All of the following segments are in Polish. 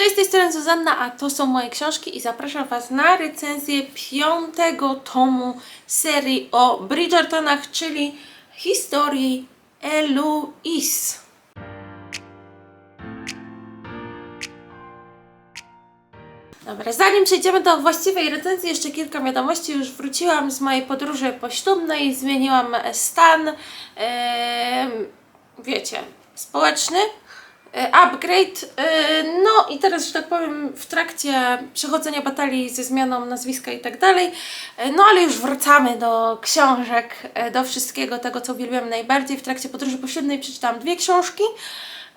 Cześć, z tej strony Zuzanna, a to są moje książki i zapraszam Was na recenzję piątego tomu serii o Bridgertonach, czyli historii Eloise. Dobra, zanim przejdziemy do właściwej recenzji, jeszcze kilka wiadomości. Już wróciłam z mojej podróży poślubnej, zmieniłam stan, em, wiecie, społeczny, upgrade. e, No i teraz, że tak powiem, w trakcie przechodzenia batalii ze zmianą nazwiska i tak dalej, e, no ale już wracamy do książek, e, do wszystkiego tego, co uwielbiam najbardziej. W trakcie podróży poślubnej przeczytałam dwie książki.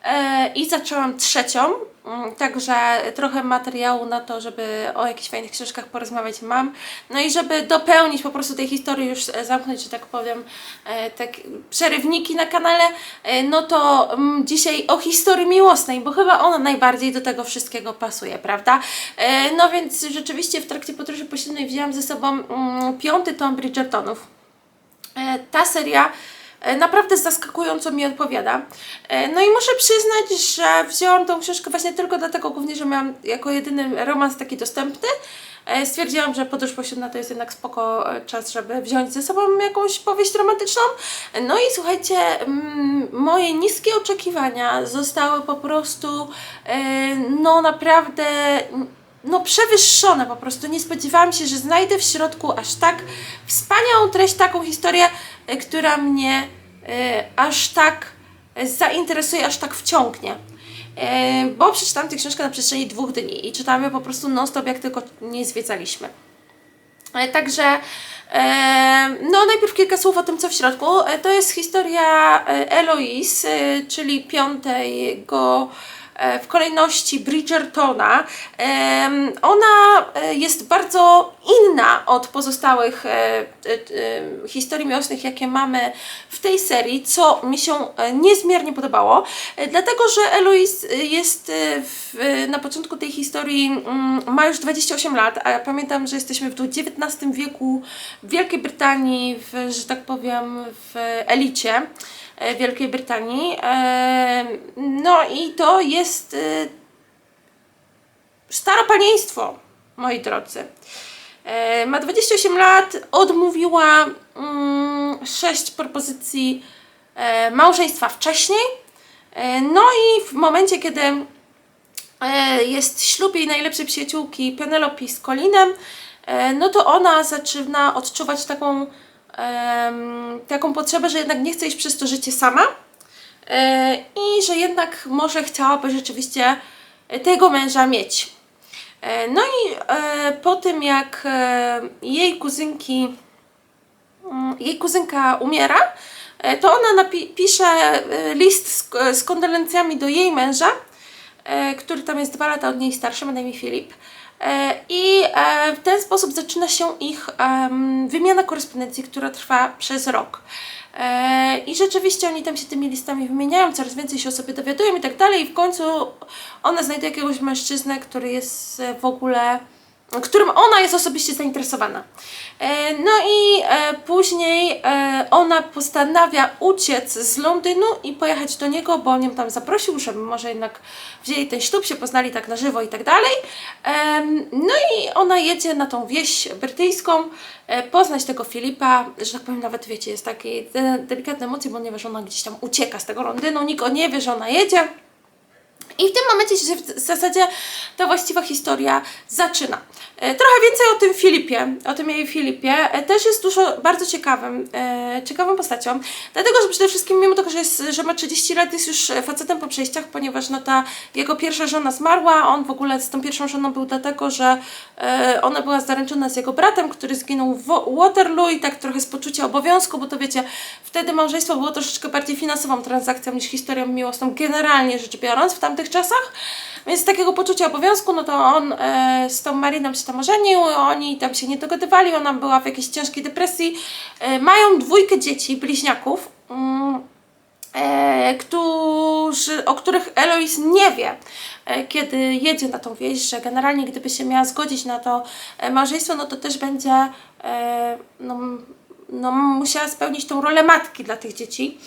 E, I zaczęłam trzecią, mm, także trochę materiału na to, żeby o jakichś fajnych książkach porozmawiać mam. No i żeby dopełnić po prostu tej historii, już e, zamknąć, że tak powiem, tak przerywniki na kanale, no to mm, dzisiaj o historii miłosnej, bo chyba ona najbardziej do tego wszystkiego pasuje, prawda? No więc rzeczywiście w trakcie podróży poślubnej wzięłam ze sobą mm, piąty tom Bridgertonów. Ta seria naprawdę zaskakująco mi odpowiada. E, No i muszę przyznać, że wzięłam tą książkę właśnie tylko dlatego głównie, że miałam jako jedyny romans taki dostępny. E, Stwierdziłam, że podróż poślubna to jest jednak spoko e, czas, żeby wziąć ze sobą jakąś powieść romantyczną. No i słuchajcie, mm, moje niskie oczekiwania zostały po prostu e, no naprawdę no przewyższone po prostu. Nie spodziewałam się, że znajdę w środku aż tak wspaniałą treść, taką historię, e, która mnie e, aż tak e, zainteresuje, aż tak wciągnie. Bo przeczytałam tę książkę na przestrzeni dwóch dni i czytałam ją po prostu non-stop, jak tylko nie zwiedzaliśmy. Także, no najpierw kilka słów o tym, co w środku. To jest historia Eloise, czyli piątego w kolejności Bridgertona. Ona e, jest bardzo inna od pozostałych e, e, e, historii miłosnych, jakie mamy w tej serii, co mi się e, niezmiernie podobało, e, dlatego że Eloise e, jest e, w, e, na początku tej historii, mm, ma już 28 lat, a ja pamiętam, że jesteśmy w XIX wieku w Wielkiej Brytanii, w, że tak powiem, w elicie e, Wielkiej Brytanii. E, No i to jest e, staropanieństwo, moi drodzy. E, Ma 28 lat, odmówiła mm, 6 propozycji e, małżeństwa wcześniej. E, No i w momencie, kiedy e, jest ślub jej najlepszej przyjaciółki Penelope z Colinem, e, no to ona zaczyna odczuwać taką, taką potrzebę, że jednak nie chce iść przez to życie sama e, i że jednak może chciałaby rzeczywiście tego męża mieć. E, No i e, po tym jak jej kuzynki, mm, jej kuzynka umiera, to ona pisze list z, z kondolencjami do jej męża, który tam jest dwa lata od niej starszy, ma na imię Filip. E, I e, w ten sposób zaczyna się ich wymiana korespondencji, która trwa przez rok. E, I rzeczywiście oni tam się tymi listami wymieniają, coraz więcej się o sobie dowiadują i tak dalej. I w końcu ona znajduje jakiegoś mężczyznę, który jest w ogóle którym ona jest osobiście zainteresowana. E, No i e, później e, ona postanawia uciec z Londynu i pojechać do niego, bo on ją tam zaprosił, żeby może jednak wzięli ten ślub, się poznali tak na żywo i tak dalej. No i ona jedzie na tą wieś brytyjską, poznać tego Filipa, że tak powiem nawet wiecie, jest takie de- delikatne emocje, bo nie wie, że ona gdzieś tam ucieka z tego Londynu, nikt o nie wie, że ona jedzie. I w tym momencie się w zasadzie ta właściwa historia zaczyna. E, Trochę więcej o tym Filipie, o tym jej Filipie. E, Też jest dużo bardzo ciekawym, e, ciekawą postacią. Dlatego, że przede wszystkim mimo tego, że, jest, że ma 30 lat, jest już facetem po przejściach, ponieważ no ta jego pierwsza żona zmarła. On w ogóle z tą pierwszą żoną był dlatego, że ona była zaręczona z jego bratem, który zginął w Waterloo i tak trochę z poczucia obowiązku, bo to wiecie, wtedy małżeństwo było troszeczkę bardziej finansową transakcją niż historią miłosną, generalnie rzecz biorąc w tamtych czasach. Więc z takiego poczucia obowiązku, no to on e, z tą Mariną się tam ożenił, oni tam się nie dogadywali, ona była w jakiejś ciężkiej depresji. E, mają dwójkę dzieci, bliźniaków. Mm, e, którzy, o których Eloise nie wie, e, kiedy jedzie na tą wieś, że generalnie gdyby się miała zgodzić na to e, małżeństwo, no to też będzie e, no, no, musiała spełnić tą rolę matki dla tych dzieci.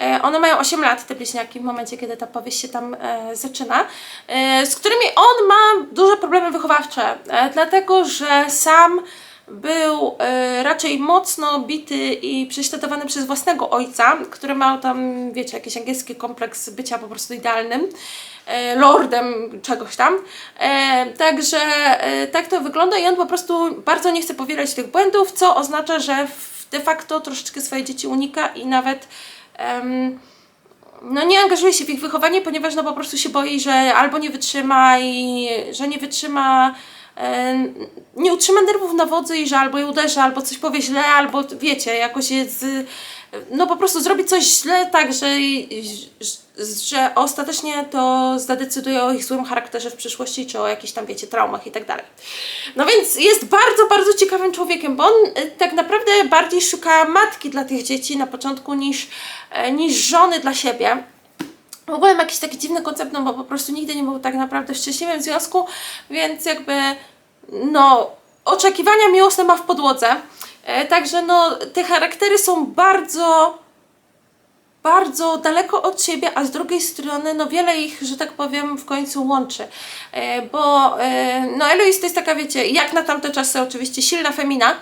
E, One mają 8 lat, te bliźniaki, w momencie, kiedy ta powieść się tam e, zaczyna, e, z którymi on ma duże problemy wychowawcze, e, dlatego że sam był e, raczej mocno bity i prześladowany przez własnego ojca, który miał tam, wiecie, jakiś angielski kompleks bycia po prostu idealnym, e, lordem czegoś tam. E, także e, tak to wygląda i on po prostu bardzo nie chce powielać tych błędów, co oznacza, że de facto troszeczkę swoje dzieci unika i nawet no nie angażuje się w ich wychowanie, ponieważ no po prostu się boi, że albo nie wytrzyma i że nie wytrzyma, nie utrzyma nerwów na wodzy i że albo je uderzy, albo coś powie źle, albo wiecie, jakoś jest, no po prostu zrobi coś źle tak, że, że ostatecznie to zadecyduje o ich złym charakterze w przyszłości, czy o jakichś tam, wiecie, traumach i tak dalej. No więc jest bardzo, bardzo ciekawym człowiekiem, bo on e, tak naprawdę bardziej szuka matki dla tych dzieci na początku niż, e, niż żony dla siebie. W ogóle ma jakiś taki dziwny koncept, no bo po prostu nigdy nie był tak naprawdę w szczęśliwym związku, więc jakby no oczekiwania miłosne ma w podłodze. E, także no te charaktery są bardzo bardzo daleko od siebie, a z drugiej strony no wiele ich, że tak powiem, w końcu łączy. E, bo e, no Eloise to jest taka, wiecie, jak na tamte czasy oczywiście silna femina,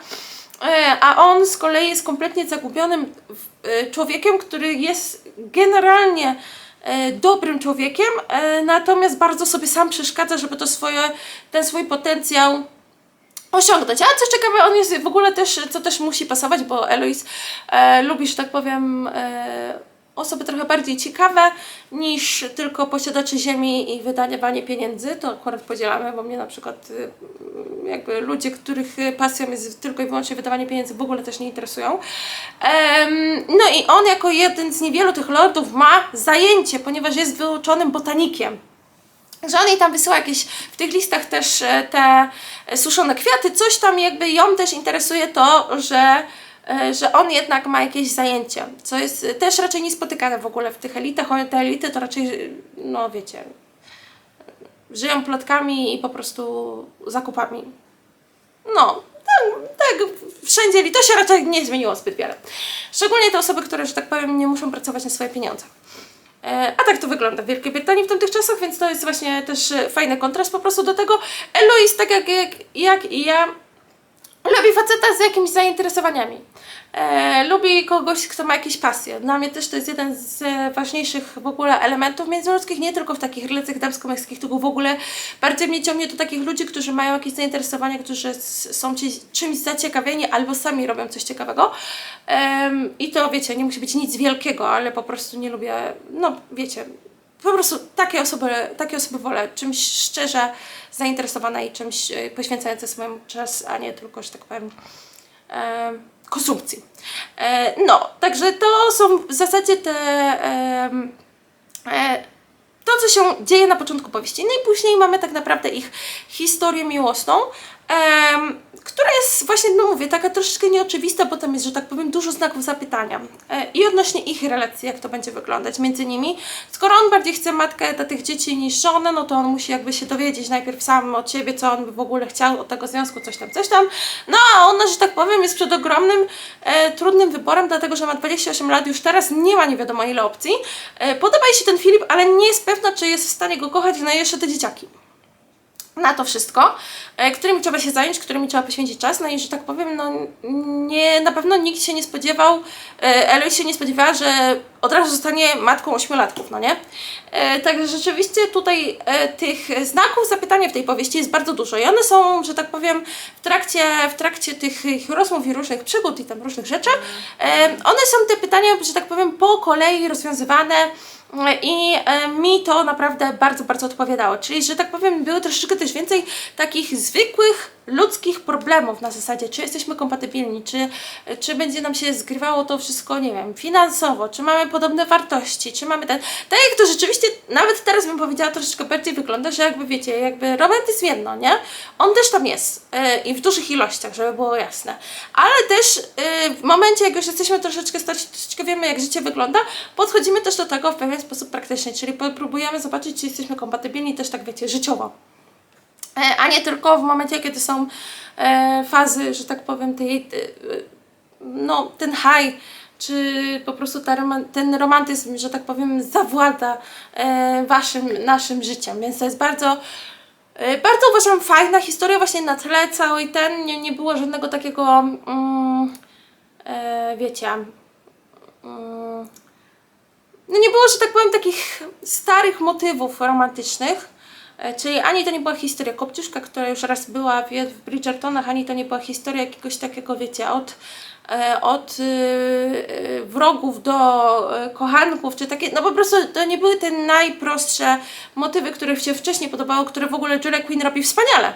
e, a on z kolei jest kompletnie zagubionym e, człowiekiem, który jest generalnie e, dobrym człowiekiem, e, natomiast bardzo sobie sam przeszkadza, żeby to swoje, ten swój potencjał osiągnąć. A co ciekawe, on jest w ogóle też, co też musi pasować, bo Eloise e, lubi, że tak powiem, e, osoby trochę bardziej ciekawe niż tylko posiadacze ziemi i wydawanie pieniędzy. To akurat podzielamy, bo mnie na przykład y, jakby ludzie, których pasją jest tylko i wyłącznie wydawanie pieniędzy w ogóle też nie interesują. No i on jako jeden z niewielu tych lordów ma zajęcie, ponieważ jest wyuczonym botanikiem że on jej tam wysyła jakieś, w tych listach też e, te e, suszone kwiaty, coś tam jakby ją też interesuje to, że, że on jednak ma jakieś zajęcie, co jest e, też raczej niespotykane w ogóle w tych elitach, te elity to raczej, e, no wiecie, żyją plotkami i po prostu zakupami. No, tak, tak, wszędzie i to się raczej nie zmieniło zbyt wiele. Szczególnie te osoby, które, że tak powiem, nie muszą pracować na swoje pieniądze. E, A tak to wygląda w Wielkiej Brytanii w tamtych czasach, więc to jest właśnie też e, fajny kontrast po prostu do tego. Eloise, tak jak, jak, jak i ja, lubi faceta z jakimiś zainteresowaniami. E, lubi kogoś, kto ma jakieś pasje. Dla mnie też to jest jeden z e, ważniejszych w ogóle elementów międzyludzkich, nie tylko w takich relacjach damsko-męskich, tylko w ogóle bardziej mnie ciągnie do takich ludzi, którzy mają jakieś zainteresowania, którzy są czymś zaciekawieni albo sami robią coś ciekawego. Em, I to wiecie, nie musi być nic wielkiego, ale po prostu nie lubię, no wiecie, po prostu takie osoby, takie osoby wolę, czymś szczerze zainteresowana i czymś e, poświęcające swój czas, a nie tylko, że tak powiem, e, konsumpcji. E, no, także to są w zasadzie te em, e, to, co się dzieje na początku powieści. No i później mamy tak naprawdę ich historię miłosną, em, która jest właśnie, no mówię, taka troszeczkę nieoczywista, bo tam jest, że tak powiem, dużo znaków zapytania. E, I odnośnie ich relacji, jak to będzie wyglądać między nimi. Skoro on bardziej chce matkę dla tych dzieci niż żonę, no to on musi jakby się dowiedzieć najpierw sam od siebie, co on by w ogóle chciał od tego związku, coś tam, coś tam. No a ona, że tak powiem, jest przed ogromnym, e, trudnym wyborem, dlatego że ma 28 lat, już teraz nie ma nie wiadomo ile opcji. E, podoba jej się ten Filip, ale nie jest pewna, czy jest w stanie go kochać, no i jeszcze te dzieciaki na to wszystko, e, którymi trzeba się zająć, którymi trzeba poświęcić czas, no i że tak powiem, no nie, na pewno nikt się nie spodziewał, e, Eloise się nie spodziewała, że od razu zostanie matką ośmiolatków, no nie? E, Także rzeczywiście tutaj tych znaków zapytania w tej powieści jest bardzo dużo i one są, że tak powiem, w trakcie, w trakcie tych rozmów i różnych przygód i tam różnych rzeczy, one są te pytania, że tak powiem, po kolei rozwiązywane, i e, mi to naprawdę bardzo, bardzo odpowiadało. Czyli, że tak powiem, były troszeczkę też więcej takich zwykłych ludzkich problemów na zasadzie, czy jesteśmy kompatybilni, czy, czy będzie nam się zgrywało to wszystko, nie wiem, finansowo, czy mamy podobne wartości, czy mamy ten. Tak jak to rzeczywiście, nawet teraz bym powiedziała, troszeczkę bardziej wygląda, że jakby wiecie, jakby romantyzm jedno, nie? On też tam jest e, i w dużych ilościach, żeby było jasne. Ale też e, w momencie, jak już jesteśmy troszeczkę starsi, troszeczkę wiemy, jak życie wygląda, podchodzimy też do tego w pewien sposób praktyczny, czyli próbujemy zobaczyć, czy jesteśmy kompatybilni też tak, wiecie, życiowo. E, a nie tylko w momencie, kiedy są e, fazy, że tak powiem, tej, e, no, ten high czy po prostu ten romantyzm, że tak powiem, zawłada waszym, naszym życiem. Więc to jest bardzo, bardzo uważam fajna historia właśnie na tle całej ten, nie, nie było żadnego takiego, mm, wiecie, mm, no nie było, że tak powiem, takich starych motywów romantycznych. E, Czyli ani to nie była historia Kopciuszka, która już raz była w, Bridgertonach, ani to nie była historia jakiegoś takiego, wiecie, od, e, od y, y, wrogów do e, kochanków, czy takie, no po prostu to nie były te najprostsze motywy, które się wcześniej podobały, które w ogóle Julia Quinn robi wspaniale.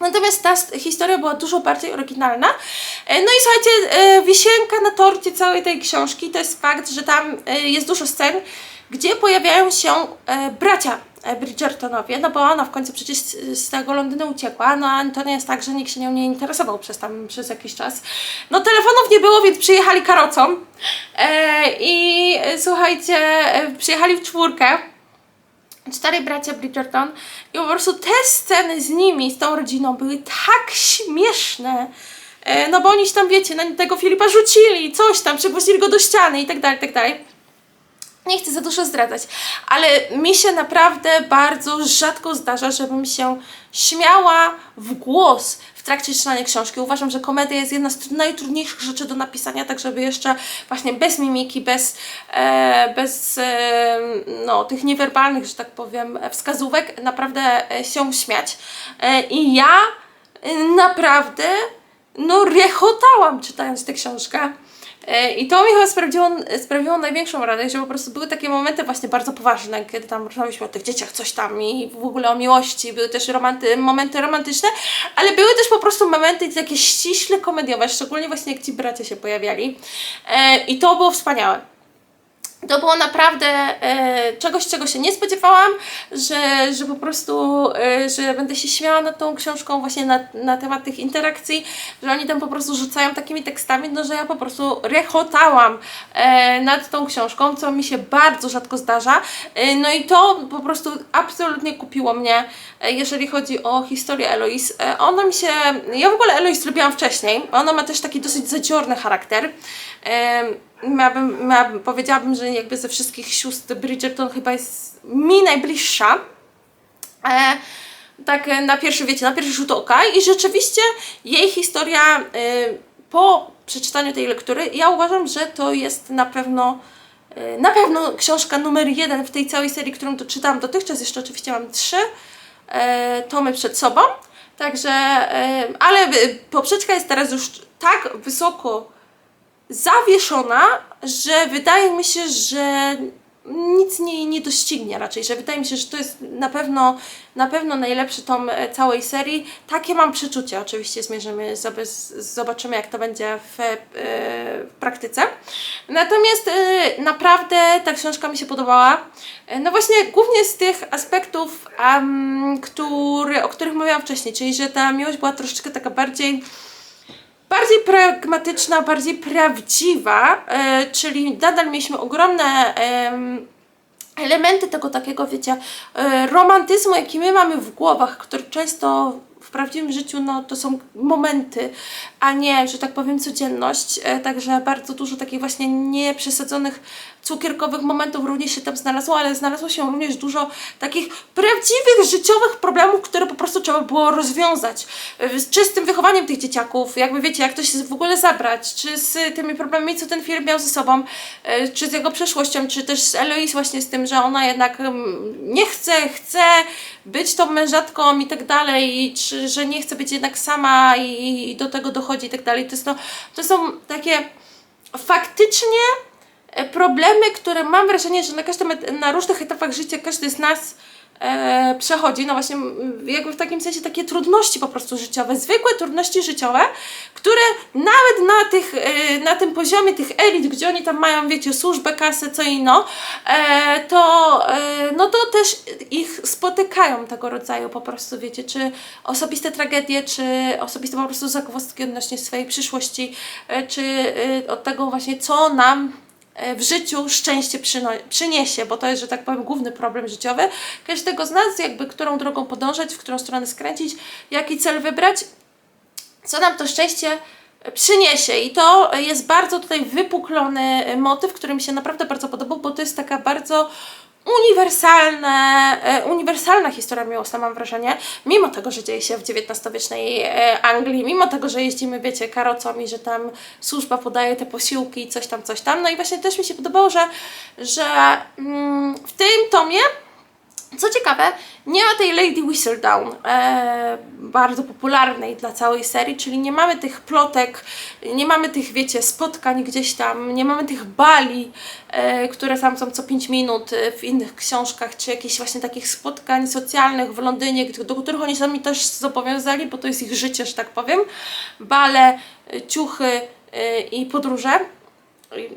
Natomiast ta historia była dużo bardziej oryginalna. No i słuchajcie, wisienka na torcie całej tej książki to jest fakt, że tam jest dużo scen, gdzie pojawiają się bracia Bridgertonowie, no bo ona w końcu przecież z- tego Londynu uciekła, no a to nie jest tak, że nikt się nią nie interesował przez tam, przez jakiś czas. No telefonów nie było, więc przyjechali karocą e, i e, słuchajcie, e, przyjechali w czwórkę, cztery bracia Bridgerton i po prostu te sceny z nimi, z tą rodziną były tak śmieszne. E, No bo oni się tam, wiecie, na tego Filipa rzucili, coś tam, przygłosili go do ściany i tak dalej, tak dalej. Nie chcę za dużo zdradzać, ale mi się naprawdę bardzo rzadko zdarza, żebym się śmiała w głos w trakcie czytania książki. Uważam, że komedia jest jedna z najtrudniejszych rzeczy do napisania, tak żeby jeszcze właśnie bez mimiki, bez, e, bez e, no, tych niewerbalnych, że tak powiem, wskazówek naprawdę się śmiać. E, I ja e, naprawdę no rechotałam czytając tę książkę. E, I to mi chyba sprawiło, sprawiło największą radość, że po prostu były takie momenty właśnie bardzo poważne, kiedy tam rozmawialiśmy o tych dzieciach, coś tam i w ogóle o miłości, były też romanty, momenty romantyczne, ale były też po prostu momenty takie ściśle komediowe, szczególnie właśnie jak ci bracia się pojawiali. E, I to było wspaniałe. To było naprawdę e, czegoś, czego się nie spodziewałam, że, że po prostu, e, że będę się śmiała nad tą książką właśnie na, na temat tych interakcji, że oni tam po prostu rzucają takimi tekstami, no że ja po prostu rechotałam e, nad tą książką, co mi się bardzo rzadko zdarza. E, no i to po prostu absolutnie kupiło mnie, e, jeżeli chodzi o historię Eloise. E, ona mi się, ja w ogóle Eloise lubiłam wcześniej, ona ma też taki dosyć zadziorny charakter. Em, miałabym, miałabym, powiedziałabym, że jakby ze wszystkich sióstr Bridgerton chyba jest mi najbliższa. E, tak e, na pierwszy, wiecie, na pierwszy rzut oka i rzeczywiście jej historia e, po przeczytaniu tej lektury, ja uważam, że to jest na pewno e, na pewno książka numer jeden w tej całej serii, którą doczytałam dotychczas. Jeszcze oczywiście mam trzy tomy przed sobą. Także, ale poprzeczka jest teraz już tak wysoko zawieszona, że wydaje mi się, że nic nie, nie doścignie raczej, że wydaje mi się, że to jest na pewno, na pewno najlepszy tom e, całej serii. Takie mam przeczucie, oczywiście zmierzymy, zobaczymy jak to będzie w, e, w praktyce. Natomiast e, naprawdę ta książka mi się podobała. No właśnie głównie z tych aspektów, am, który, o których mówiłam wcześniej, czyli że ta miłość była troszeczkę taka bardziej bardziej pragmatyczna, bardziej prawdziwa, e, czyli nadal mieliśmy ogromne em, elementy tego takiego, wiecie, e, romantyzmu, jaki my mamy w głowach, który często prawdziwym życiu, no to są momenty, a nie, że tak powiem, codzienność. E, Także bardzo dużo takich właśnie nieprzesadzonych cukierkowych momentów również się tam znalazło, ale znalazło się również dużo takich prawdziwych życiowych problemów, które po prostu trzeba było rozwiązać. E, Z czystym wychowaniem tych dzieciaków, jakby wiecie, jak to się w ogóle zabrać, czy z tymi problemami, co ten film miał ze sobą, e, czy z jego przeszłością, czy też z Eloise właśnie z tym, że ona jednak mm, nie chce, chce być tą mężatką i tak dalej, czy, że nie chce być jednak sama i, i do tego dochodzi i tak dalej. To, jest no, to są takie faktycznie e, problemy, które mam wrażenie, że na każdym, na różnych etapach życia każdy z nas e, przechodzi, no właśnie jakby w takim sensie takie trudności po prostu życiowe, zwykłe trudności życiowe, które nawet na tych, e, na tym poziomie tych elit, gdzie oni tam mają, wiecie, służbę, kasę, co inno, e, to, e, no to też ich spotykają tego rodzaju po prostu, wiecie, czy osobiste tragedie, czy osobiste po prostu zagwozdki odnośnie swojej przyszłości, e, czy e, od tego właśnie, co nam w życiu szczęście przyniesie, bo to jest, że tak powiem, główny problem życiowy każdego z nas, jakby którą drogą podążać, w którą stronę skręcić, jaki cel wybrać, co nam to szczęście przyniesie. I to jest bardzo tutaj wypuklony motyw, który mi się naprawdę bardzo podobał, bo to jest taka bardzo uniwersalne, e, uniwersalna historia miłosna, mam wrażenie, mimo tego, że dzieje się w XIX-wiecznej e, Anglii, mimo tego, że jeździmy, wiecie, karocą i że tam służba podaje te posiłki coś tam, coś tam. No i właśnie też mi się podobało, że, że mm, w tym tomie co ciekawe, nie ma tej Lady Whistledown, e, bardzo popularnej dla całej serii, czyli nie mamy tych plotek, nie mamy tych, wiecie, spotkań gdzieś tam, nie mamy tych bali, e, które tam są co 5 minut e, w innych książkach, czy jakichś właśnie takich spotkań socjalnych w Londynie, do których oni sami też zobowiązali, bo to jest ich życie, że tak powiem. Bale, e, ciuchy e, i podróże.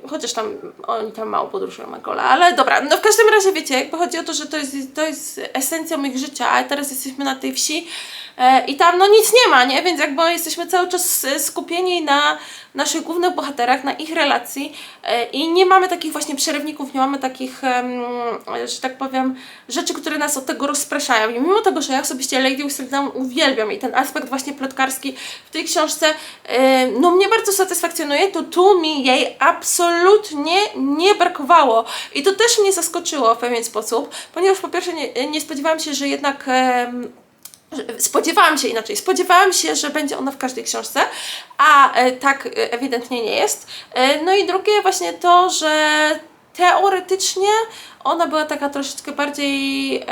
Chociaż tam oni tam mało podróżują Makola, ale dobra, no w każdym razie wiecie, jakby chodzi o to, że to jest, to jest esencja ich życia, a teraz jesteśmy na tej wsi e, i tam no nic nie ma, nie? Więc jakby jesteśmy cały czas skupieni na naszych głównych bohaterach, na ich relacji e, i nie mamy takich właśnie przerywników, nie mamy takich, em, że tak powiem, rzeczy, które nas od tego rozpraszają. I mimo tego, że ja osobiście Lady Whistledown uwielbiam i ten aspekt właśnie plotkarski w tej książce, e, no mnie bardzo satysfakcjonuje, to tu mi jej absolutnie nie brakowało. I to też mnie zaskoczyło w pewien sposób, ponieważ po pierwsze nie, nie spodziewałam się, że jednak Spodziewałam się inaczej. Spodziewałam się, że będzie ona w każdej książce, a e, tak e, ewidentnie nie jest. E, no i drugie właśnie to, że teoretycznie ona była taka troszeczkę bardziej.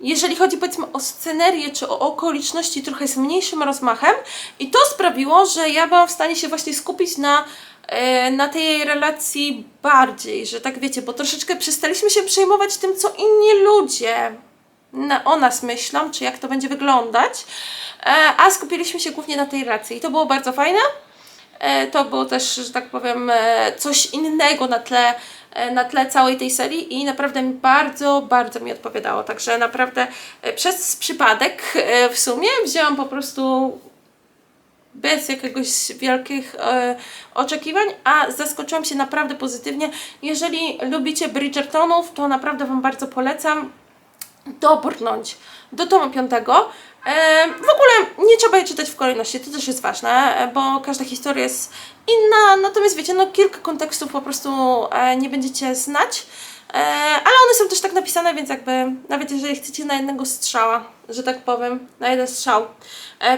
Jeżeli chodzi powiedzmy o scenerię czy o okoliczności, trochę z mniejszym rozmachem, i to sprawiło, że ja byłam w stanie się właśnie skupić na, e, na tej relacji bardziej, że tak wiecie, bo troszeczkę przestaliśmy się przejmować tym, co inni ludzie na, o nas myślą, czy jak to będzie wyglądać, e, a skupiliśmy się głównie na tej relacji. I to było bardzo fajne. E, To było też, że tak powiem, coś innego na tle, na tle całej tej serii i naprawdę mi bardzo, bardzo mi odpowiadało. Także naprawdę e, przez przypadek e, w sumie wzięłam po prostu bez jakiegoś wielkich e, oczekiwań, a zaskoczyłam się naprawdę pozytywnie. Jeżeli lubicie Bridgertonów, to naprawdę Wam bardzo polecam dobrnąć do tomu piątego. W ogóle nie trzeba je czytać w kolejności, to też jest ważne, e, bo każda historia jest inna, natomiast wiecie, no kilka kontekstów po prostu e, nie będziecie znać, e, ale one są też tak napisane, więc jakby nawet jeżeli chcecie na jednego strzała, że tak powiem, na jeden strzał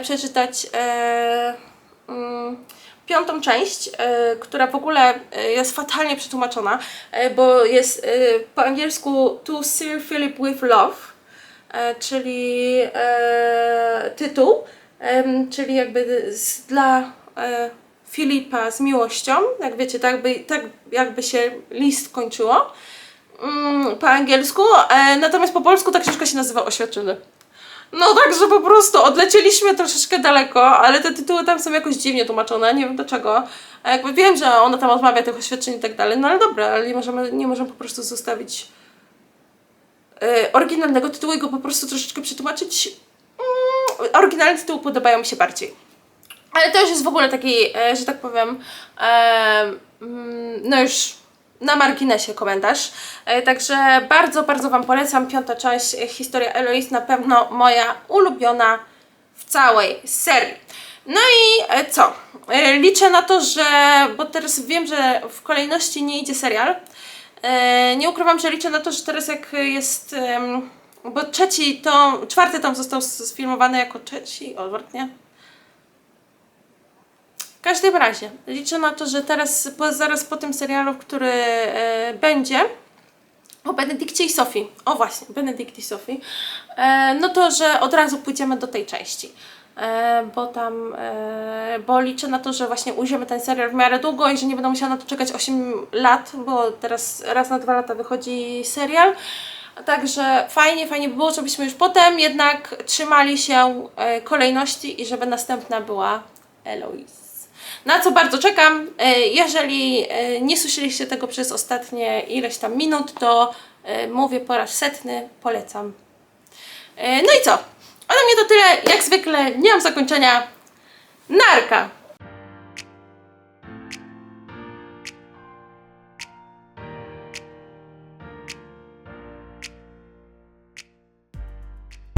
przeczytać mm, piątą część, która w ogóle jest fatalnie przetłumaczona, bo jest po angielsku To Sir Philip with Love, czyli e, tytuł, czyli jakby z, dla e, Filipa z miłością, jak wiecie, tak, by, tak jakby się list kończyło mm, po angielsku, e, natomiast po polsku ta książka się nazywa Oświadczyny. No także po prostu odlecieliśmy troszeczkę daleko, ale te tytuły tam są jakoś dziwnie tłumaczone, nie wiem dlaczego. A jakby wiem, że ona tam odmawia tych oświadczeń i tak dalej, no ale dobra, ale nie możemy, nie możemy po prostu zostawić e, oryginalnego tytułu i go po prostu troszeczkę przetłumaczyć. Mm, oryginalne tytuły podobają mi się bardziej. Ale to już jest w ogóle taki, e, że tak powiem, e, mm, no już na marginesie komentarz. E, Także bardzo, bardzo Wam polecam. Piąta część, e, historia Eloise, na pewno moja ulubiona w całej serii. No i e, co? E, Liczę na to, że, bo teraz wiem, że w kolejności nie idzie serial. E, Nie ukrywam, że liczę na to, że teraz jak jest, bo trzeci tom, czwarty tom został sfilmowany jako trzeci, odwrotnie. W każdym razie, liczę na to, że teraz, po, zaraz po tym serialu, który e, będzie, o Benedykcie i Sofii, o właśnie, Benedykt i Sofii, e, no to, że od razu pójdziemy do tej części. E, bo tam, e, bo liczę na to, że właśnie ujrzymy ten serial w miarę długo i że nie będę musiała na to czekać 8 lat, bo teraz raz na dwa lata wychodzi serial. Także fajnie, fajnie by było, żebyśmy już potem jednak trzymali się e, kolejności i żeby następna była Eloise. Na co bardzo czekam. Jeżeli nie słyszeliście tego przez ostatnie ileś tam minut, to mówię po raz setny, polecam. No i co? Ode mnie to tyle. Jak zwykle nie mam zakończenia. Narka!